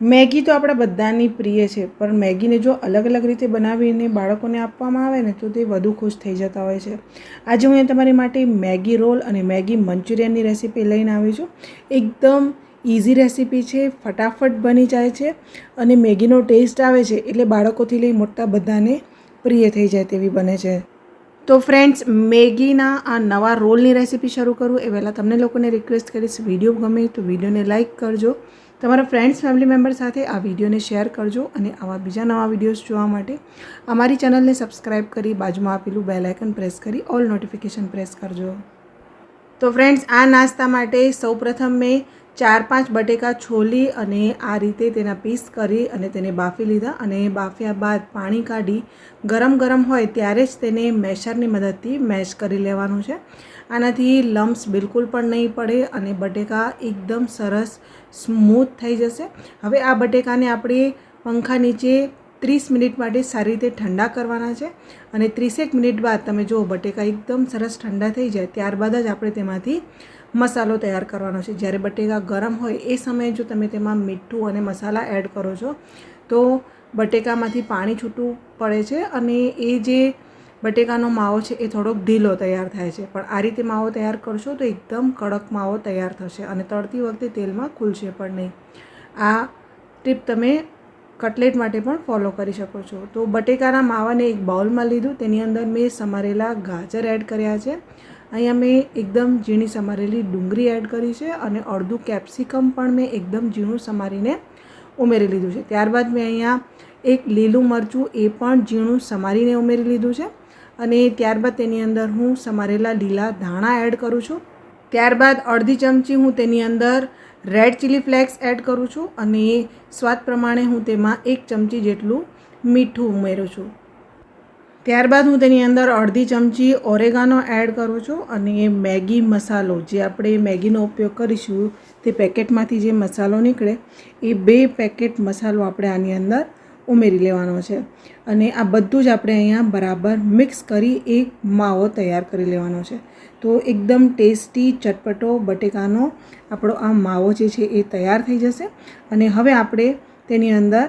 Maggi તો આપણા બધાની પ્રિય છે, પણ મેગીને જો અલગ અલગ રીતે બનાવીને બાળકોને આપવામાં આવે ને તો તે વધુ ખુશ થઈ જતા હોય છે. આજે હું તમારી માટે મેગી રોલ અને મેગી મંચુરિયનની રેસીપી લઈને આવી છું. એકદમ ઇઝી રેસીપી છે, ફટાફટ બની જાય છે અને મેગીનો ટેસ્ટ આવે છે એટલે બાળકોથી લઈ મોટા બધાને પ્રિય થઈ જાય તેવી બને છે. તો ફ્રેન્ડ્સ, મેગીના આ નવા રોલની રેસીપી શરૂ કરું એ પહેલાં તમને લોકોને રિક્વેસ્ટ કરીશ, વીડિયો ગમે તો વિડીયોને લાઇક કરજો. તમારા ફ્રેન્ડ્સ ફેમિલી મેમ્બર સાથે આ વિડીયોને શેર કરજો અને આવા બીજા નવા વિડીયોઝ જોવા માટે અમારી ચેનલને સબસ્ક્રાઈબ કરી બાજુમાં આપેલું બેલ પ્રેસ કરી ઓલ નોટિફિકેશન પ્રેસ કરજો. તો ફ્રેન્ડ્સ આ નાસ્તા માટે સૌપ્રથમ મેં ચાર પાંચ બટેકા છોલી અને આ રીતે તેના પીસ કરી અને તેને બાફી લીધા અને બાફ્યા બાદ પાણી કાઢી ગરમ ગરમ હોય ત્યારે જ તેને મેશરની મદદથી મેશ કરી લેવાનું છે. આનાથી લમ્સ બિલકુલ પણ નહીં પડે અને બટેકા એકદમ સરસ સ્મૂથ થઈ જશે. હવે આ બટેકાને આપણે પંખા નીચે ત્રીસ મિનિટ માટે સારી રીતે ઠંડા કરવાના છે અને ત્રીસેક મિનિટ બાદ તમે જુઓ, બટેકા એકદમ સરસ ઠંડા થઈ જાય, ત્યારબાદ જ આપણે તેમાંથી મસાલો તૈયાર કરવાનો છે. જ્યારે બટેકા ગરમ હોય એ સમયે જો તમે તેમાં મીઠું અને મસાલા એડ કરો છો, તો બટેકામાંથી પાણી છૂટું પડે છે અને એ જે બટેકાનો માવો છે એ થોડોક ઢીલો તૈયાર થાય છે. પણ આ રીતે માવો તૈયાર કરશો તો એકદમ કડક માવો તૈયાર થશે અને તળતી વખતે તેલમાં ખુલશે પણ નહીં. આ ટીપ તમે કટલેટ માટે પણ ફોલો કરી શકો છો. તો બટેકાના માવાને એક બાઉલમાં લીધું. તેની અંદર મેં સમારેલા ગાજર એડ કર્યા છે. અહીંયા મેં એકદમ ઝીણી સમારેલી ડુંગળી એડ કરી છે અને અડધું કેપ્સિકમ પણ મેં એકદમ ઝીણું સમારીને ઉમેરી લીધું છે. ત્યારબાદ મેં અહીંયા એક લીલું મરચું એ પણ ઝીણું સમારીને ઉમેરી લીધું છે. અને ત્યારબાદ તેની અંદર હું સમારેલા લીલા ધાણા એડ કરું છું. ત્યારબાદ અડધી ચમચી હું તેની અંદર રેડ ચીલી ફ્લેક્સ એડ કરું છું અને સ્વાદ પ્રમાણે હું તેમાં એક ચમચી જેટલું મીઠું ઉમેરું છું. ત્યારબાદ હું તેની અંદર અડધી ચમચી ઓરેગાનો એડ કરું છું અને મેગી મસાલો જે આપણે મેગીનો ઉપયોગ કરીશું તે પેકેટમાંથી જે મસાલો નીકળે એ બે પેકેટ મસાલો આપણે આની અંદર ઉમેરી લેવાનો છે. અને આ બધું જ આપણે અહીંયા બરાબર મિક્સ કરી એક માવો તૈયાર કરી લેવાનો છે. તો એકદમ ટેસ્ટી ચટપટો બટેકાનો આપણો આ માવો જે છે એ તૈયાર થઈ જશે. અને હવે આપણે તેની અંદર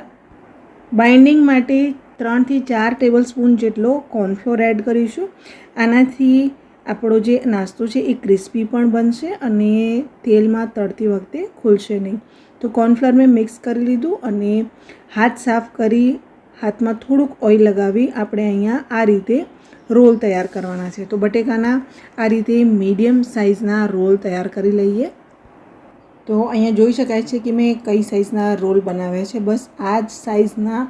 બાઇન્ડિંગ માટે ત્રણથી ચાર ટેબલ સ્પૂન જેટલો કોર્નફ્લોર એડ કરીશું. આનાથી આપણો જે નાસ્તો છે એ ક્રિસ્પી પણ બનશે અને તેલમાં તળતી વખતે ખુલશે નહીં. તો કોર્નફ્લોર મેં મિક્સ કરી લીધું અને હાથ સાફ કરી હાથમાં થોડુંક ઓઇલ લગાવી. આપણે અહીંયા આ રીતે રોલ તૈયાર કરવાના છે. તો બટેકાના આ રીતે મીડિયમ સાઇઝના રોલ તૈયાર કરી લઈએ. તો અહીંયા જોઈ શકાય છે કે મેં કઈ સાઇઝના રોલ બનાવ્યા છે. બસ આ જ સાઇઝના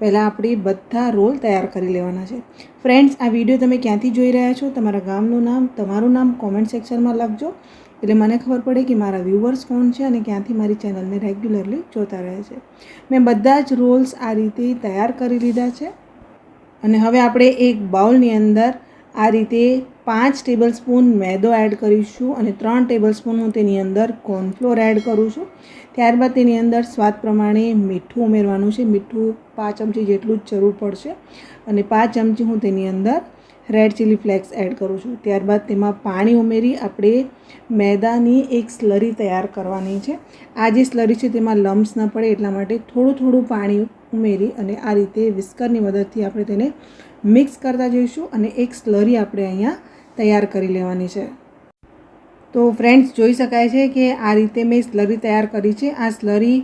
પહેલાં આપણે બધા રોલ તૈયાર કરી લેવાના છે. ફ્રેન્ડ્સ, આ વીડિયો તમે ક્યાંથી જોઈ રહ્યા છો? તમારા ગામનું નામ, તમારું નામ કોમેન્ટ સેક્શનમાં લખજો. એટલે મને ખબર પડે કે મારા વ્યૂવર્સ કોણ છે અને ક્યાંથી મારી ચેનલને રેગ્યુલરલી જોતા રહે છે. મેં બધા જ રોલ્સ આ રીતે તૈયાર કરી લીધા છે. અને હવે આપણે એક બાઉલની અંદર આ રીતે પાંચ ટેબલ સ્પૂન મેદો એડ કરીશું અને ત્રણ ટેબલ સ્પૂન હું તેની અંદર કોર્નફ્લોર એડ કરું છું. ત્યારબાદ તેની અંદર સ્વાદ પ્રમાણે મીઠું ઉમેરવાનું છે. મીઠું પાંચ ચમચી જેટલું જ જરૂર પડશે. અને પાંચ ચમચી હું તેની અંદર રેડ ચીલી ફ્લેક્સ એડ કરું છું. ત્યારબાદ તેમાં પાણી ઉમેરી આપણે મેદાની એક સ્લરી તૈયાર કરવાની છે. આ જે સ્લરી છે તેમાં લમ્સ ન પડે એટલા માટે થોડું થોડું પાણી ઉમેરી અને આ રીતે વિસ્કરની મદદથી આપણે તેને મિક્સ કરતા જઈશું અને એક સ્લરી આપણે અહીંયા તૈયાર કરી લેવાની છે. તો ફ્રેન્ડ્સ, જોઈ શકાય છે કે આ રીતે મેં સ્લરી તૈયાર કરી છે. આ સ્લરી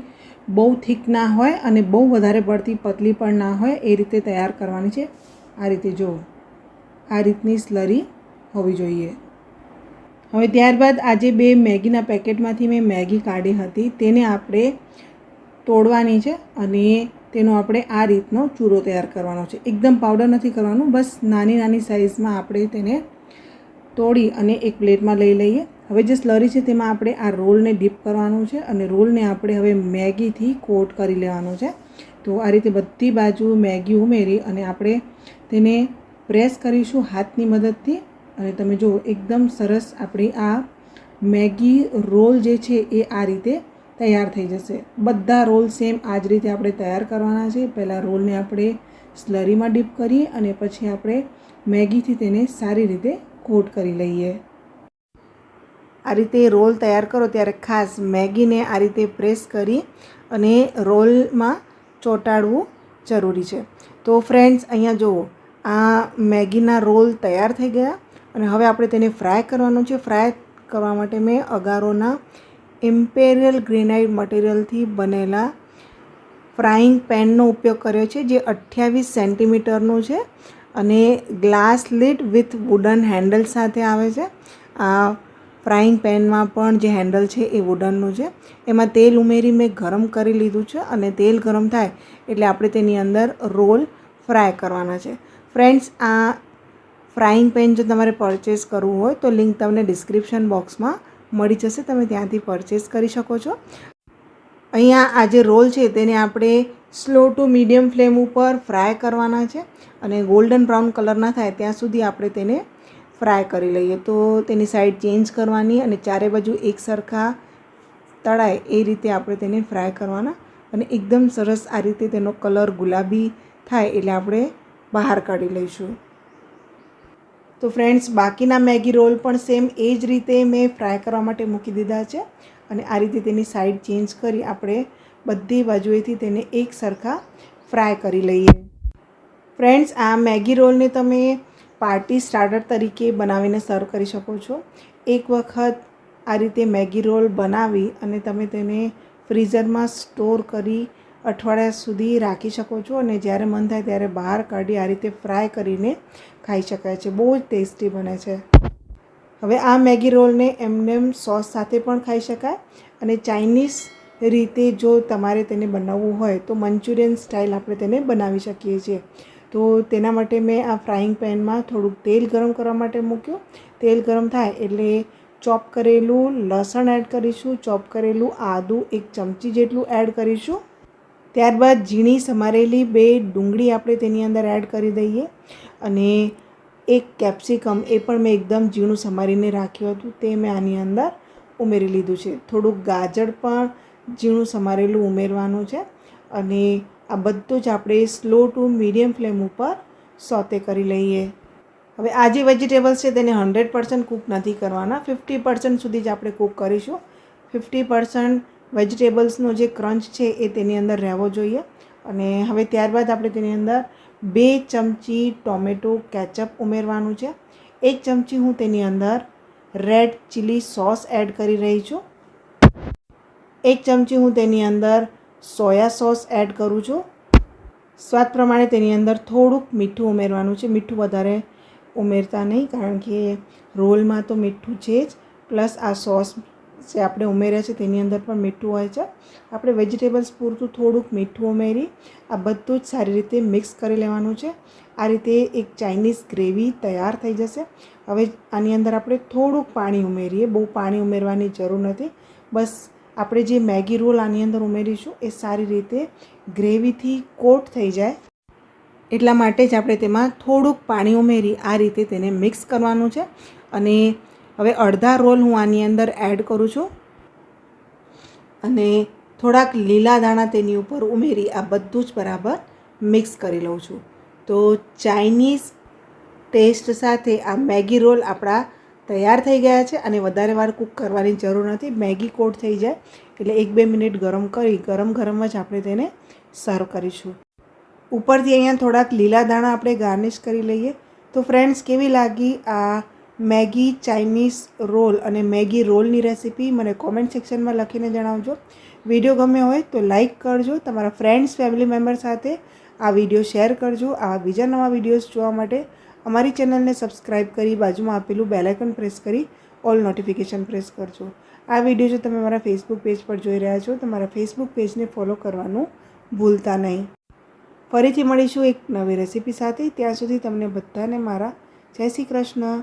બહુ થીક ના હોય અને બહુ વધારે પડતી પતલી પણ ના હોય એ રીતે તૈયાર કરવાની છે. આ રીતે જુઓ. આ રીતની સ્લરી હોવી જોઈએ. હવે ત્યારબાદ આજે બે મેગીના પેકેટમાંથી મેં મેગી કાઢી હતી. તેને આપણે તોડવાની છે અને તેનો આપણે આ રીતનો ચૂરો તૈયાર કરવાનો છે. એકદમ પાવડર નથી કરવાનું, બસ નાની નાની સાઇઝમાં આપણે તેને તોડી અને એક પ્લેટમાં લઈ લઈએ. હવે જે સ્લરી છે તેમાં આપણે આ રોલને ડીપ કરવાનું છે અને રોલને આપણે હવે મેગીથી કોટ કરી લેવાનું છે. તો આ રીતે બધી બાજુ મેગી ઉમેરી અને આપણે તેને પ્રેસ કરીશું હાથની મદદથી. અને તમે જુઓ એકદમ સરસ આપણી આ મેગી રોલ જે છે એ આ રીતે તૈયાર થઈ જશે. બધા રોલ સેમ આ જ રીતે આપણે તૈયાર કરવાના છે. પહેલાં રોલને આપણે સ્લરીમાં ડીપ કરીએ અને પછી આપણે મેગીથી તેને સારી રીતે કોટ કરી લઈએ. આ રીતે રોલ તૈયાર કરો ત્યારે ખાસ મેગીને આ રીતે પ્રેસ કરી અને રોલમાં ચોંટાડવું જરૂરી છે. તો ફ્રેન્ડ્સ, અહીંયા જુઓ આ મેગીના રોલ તૈયાર થઈ ગયા અને હવે આપણે તેને ફ્રાય કરવાનું છે. ફ્રાય કરવા માટે મેં અગારોના ઇમ્પેરિયલ ગ્રેનાઇટ મટીરિયલથી બનેલા ફ્રાઈંગ પેનનો ઉપયોગ કર્યો છે, જે અઠ્યાવીસ સેન્ટીમીટરનું છે અને glass lid with wooden handle સાથે આવે છે. આ ફ્રાઈંગ પેનમાં પણ જે હેન્ડલ છે એ વુડનનું છે. એમાં તેલ ઉમેરી મેં ગરમ કરી લીધું છે અને તેલ ગરમ થાય એટલે આપણે તેની અંદર રોલ ફ્રાય કરવાના છે. ફ્રેન્ડ્સ, આ ફ્રાઈંગ પેન જો તમારે પરચેસ કરવું હોય તો લિંક તમને ડિસ્ક્રિપ્શન બોક્સમાં મળી જશે. તમે ત્યાંથી પરચેસ કરી શકો છો. અહીંયા આ જે રોલ છે તેને આપણે સ્લો ટુ મીડિયમ ફ્લેમ ઉપર ફ્રાય કરવાના છે અને ગોલ્ડન બ્રાઉન કલર ના થાય ત્યાં સુધી આપણે તેને ફ્રાય કરી લઈએ. તો તેની સાઈડ ચેન્જ કરવાની અને ચારે બાજુ એક સરખા તળાય એ રીતે આપણે તેને ફ્રાય કરવાના. અને એકદમ સરસ આ રીતે તેનો કલર ગુલાબી થાય એટલે આપણે બહાર કાઢી લઈશું. તો ફ્રેન્ડ્સ બાકીના મેગી રોલ પણ સેમ એ જ રીતે મેં ફ્રાય કરવા માટે મૂકી દીધા છે અને આ રીતે તેની સાઈડ ચેન્જ કરી આપણે બધી બાજુએથી તેને એક સરખા ફ્રાય કરી લઈએ. ફ્રેન્ડ્સ આ મેગી રોલને તમે પાર્ટી સ્ટાર્ટર તરીકે બનાવીને સર્વ કરી શકો છો. એક વખત આ રીતે મેગી રોલ બનાવી અને તમે તેને ફ્રીઝરમાં સ્ટોર કરી અઠવાડિયા સુધી રાખી શકો છો અને જ્યારે મન થાય ત્યારે બહાર કાઢી આ રીતે ફ્રાય કરીને ખાઈ શકાય છે. બહુ જ ટેસ્ટી બને છે. હવે આ મેગી રોલને એમનેમ સોસ સાથે પણ ખાઈ શકાય અને ચાઇનીઝ રીતે જો તમારે તેને બનાવવું હોય તો મંચુરિયન સ્ટાઇલ આપણે તેને બનાવી શકીએ છીએ. તો તેના માટે મેં આ ફ્રાઈંગ પેનમાં થોડુંક તેલ ગરમ કરવા માટે મૂક્યું. તેલ ગરમ થાય એટલે ચોપ કરેલું લસણ એડ કરીશું, ચોપ કરેલું આદું એક ચમચી જેટલું એડ કરીશું. ત્યારબાદ ઝીણી સમારેલી બે ડુંગળી આપણે તેની અંદર એડ કરી દઈએ અને એક કેપ્સિકમ એ પણ મેં એકદમ ઝીણું સમારીને રાખ્યું હતું તે મેં આની અંદર ઉમેરી લીધું છે. થોડુંક ગાજર પણ ઝીણું સમારેલું ઉમેરવાનું છે અને આ બધું જ આપણે સ્લો ટુ મીડિયમ ફ્લેમ ઉપર સોતે કરી લઈએ. હવે આ જે વેજીટેબલ્સ છે તેને હંડ્રેડ પર્સન્ટ કૂક નથી કરવાના. ફિફ્ટી પર્સન્ટ સુધી જ આપણે કૂક કરીશું. ફિફ્ટી પર્સન્ટ વેજીટેબલ્સનો જે ક્રંચ છે એ તેની અંદર રહેવો જોઈએ. અને હવે ત્યારબાદ આપણે તેની અંદર બે ચમચી ટોમેટો કેચઅપ ઉમેરવાનું છે. એક ચમચી હું તેની અંદર રેડ ચીલી સોસ એડ કરી રહી છું. એક ચમચી હું તેની અંદર સોયા સોસ એડ કરું છું. સ્વાદ પ્રમાણે તેની અંદર થોડુંક મીઠું ઉમેરવાનું છે. મીઠું વધારે ઉમેરતા નહીં, કારણ કે રોલમાં તો મીઠું છે જ. પ્લસ આ સોસ જે આપણે ઉમેર્યા છે તેની અંદર પણ મીઠું હોય છે. આપણે વેજીટેબલ્સ પૂરતું થોડુંક મીઠું ઉમેરી આ બધું જ સારી રીતે મિક્સ કરી લેવાનું છે. આ રીતે એક ચાઇનીઝ ગ્રેવી તૈયાર થઈ જશે. હવે આની અંદર આપણે થોડુંક પાણી ઉમેરીએ. બહુ પાણી ઉમેરવાની જરૂર નથી. બસ આપણે જે મેગી રોલ આની અંદર ઉમેરીશું એ સારી રીતે ગ્રેવીથી કોટ થઈ જાય. એટલા માટે જ આપણે તેમાં થોડુંક પાણી ઉમેરી આ રીતે તેને મિક્સ કરવાનું છે. અને હવે અડધા રોલ હું આની અંદર એડ કરું છું. અને થોડાક લીલા દાણા તેની ઉપર ઉમેરી આ બધું જ બરાબર મિક્સ કરી લઉં છું. તો ચાઇનીઝ ટેસ્ટ સાથે આ મેગી રોલ આપણા તૈયાર થઈ ગયા છે અને વધારે વાર કૂક કરવાની જરૂર નથી. મેગી કોટ થઈ જાય. એટલે એક બે મિનિટ ગરમ કરી, ગરમ ગરમ જ આપણે તેને સર્વ કરીશું. ઉપરથી અહીંયા થોડાક લીલા દાણા આપણે ગાર્નિશ કરી લઈએ. તો ફ્રેન્ડ્સ કેવી લાગી આ મેગી ચાઇનીઝ રોલ અને મેગી રોલની રેસીપી મને કોમેન્ટ સેક્શનમાં લખીને જણાવજો. વીડિયો ગમ્યો હોય તો લાઈક કરજો, તમારા ફ્રેન્ડ્સ, ફેમિલી મેમ્બર સાથે આ વીડિયો શેર કરજો, આવા બીજા નવા વિડીયોઝ જોવા માટે અમારી ચેનલને સબસ્ક્રાઈબ કરી બાજુમાં આપેલું બેલાઇકન પ્રેસ કરી ઓલ નોટિફિકેશન પ્રેસ કરજો. આ વીડિયો જો તમે મારા ફેસબુક પેજ પર જોઈ રહ્યા છો તો મારા ફેસબુક પેજને ફોલો કરવાનું ભૂલતા નહીં. ફરીથી મળીશું એક નવી રેસીપી સાથે. ત્યાં સુધી તમને બધાને મારા જય શ્રી કૃષ્ણ.